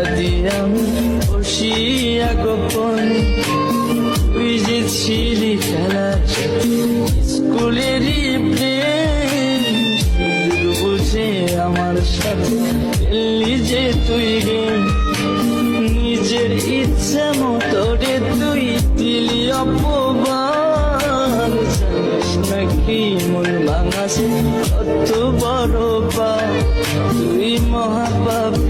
কাঁদি আমি বসিয়া গোপনে। তুই যে ছিলি খেলা স্কুলেরই বুঝে আমার সাথে যে তুই গে নিজের ইচ্ছে মতো রে তুই দিলি জানিস নাকি মন ভাঙাছে কত বড় পা তুই মহাপাপী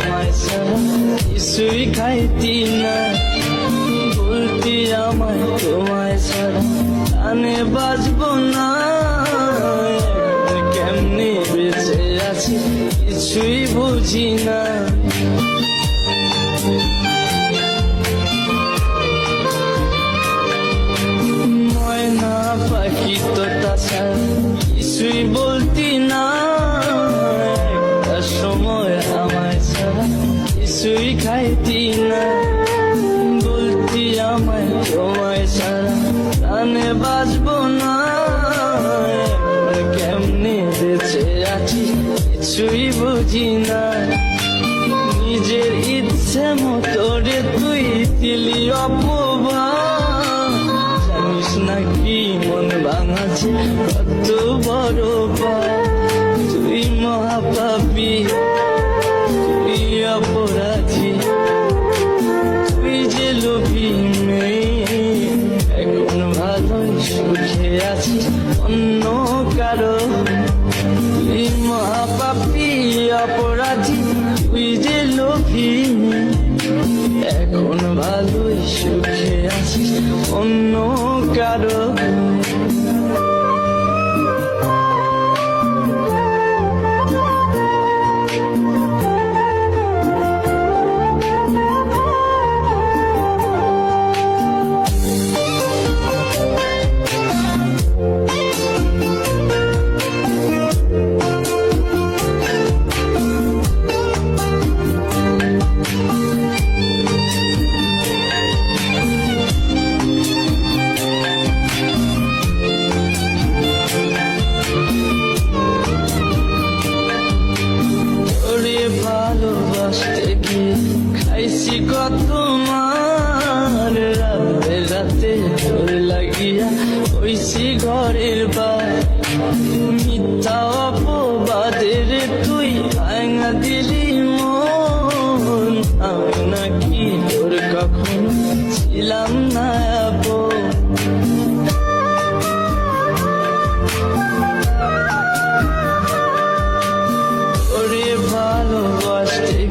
আমায় কিছুই খাইতি না বলতি আমায় তোমায় ছাড়া কানে বাজব না। কেমনে বেঁচে আছি কিছুই বুঝি না। তোমায় ছাড়া প্রাণে বাঁচবো না। কেমনে বেঁচে আছি কিছুই বুঝি না। নিজের ইচ্ছে মতো রে তুই দিলি অপবাদ জানিস নাকি মন ভাঙাছে কত বড় তুই মহাপাপী, তুই অপরাধী। লোভী এখন ভালোই সুখে আছিস অন্য কারও তুই ভাঙা দিলি মন আমি নাকি তোর কখনো ছিলাম